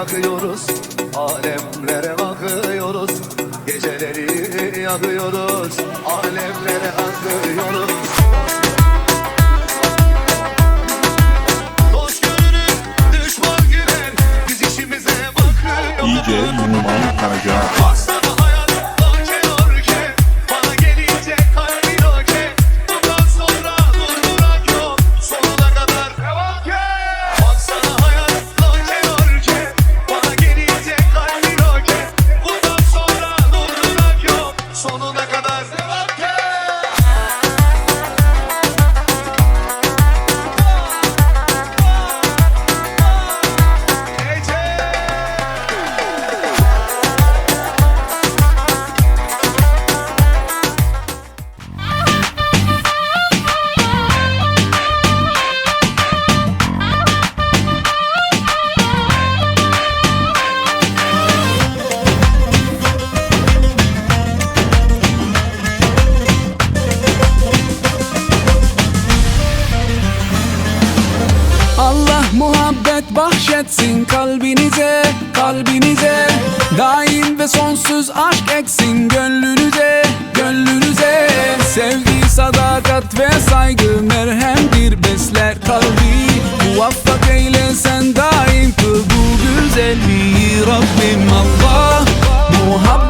yakıyoruz. Alemlere akıyoruz Geceleri yakıyoruz. Alemlere akıyoruz muhabbet bahşetsin kalbinize, kalbinize. Daim ve sonsuz aşk eksin gönlünüze, gönlünüze. Sevgi, sadakat ve saygı merhemdir besler. Kalbi Muvaffak eyle sen daim kıl bu güzelliği Rabbim. Allah Muhabbetinizi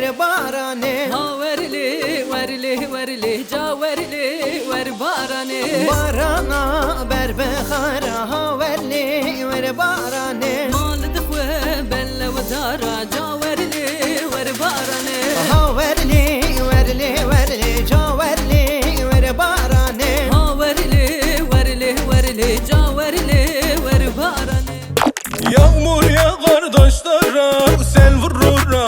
ver barane. Ha verli verli verli ca verli ver barane. Barana ber behara ha verli ver barane. Mal dixwe belle ve dara ca verli ver barane. Ha verli verli verli can verli ver barane. Ha verli verli verli ca verli ver barane. Yağmur yağar taşlara Sel vurur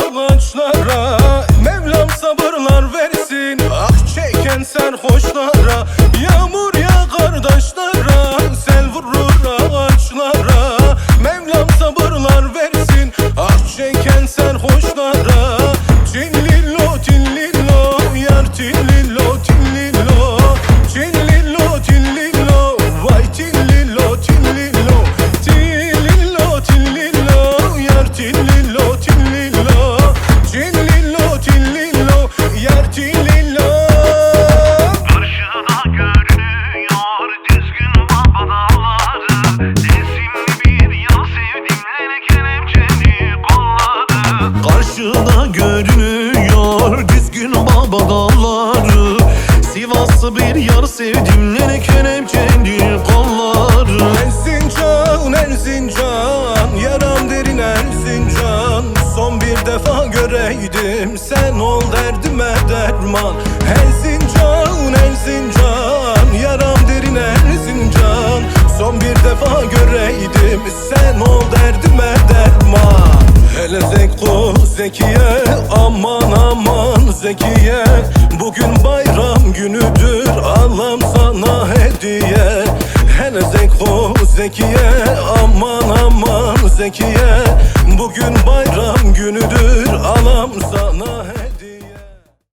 yar sevdim nene kelepçeli kolları Erzincan, Erzincan Yaram derin Erzincan Son bir defa göreydim Sen ol derdime derman. Erzincan, Erzincan Yaram derin Erzincan Son bir defa göreydim Sen ol derdime derman. Hele Zeko Zekiye Aman aman Zekiye. Bugün bayram günüdür Alam sana hediye Hele Zeko Zekiye. Aman aman Zekiye Bugün bayram günüdür Alam sana hediye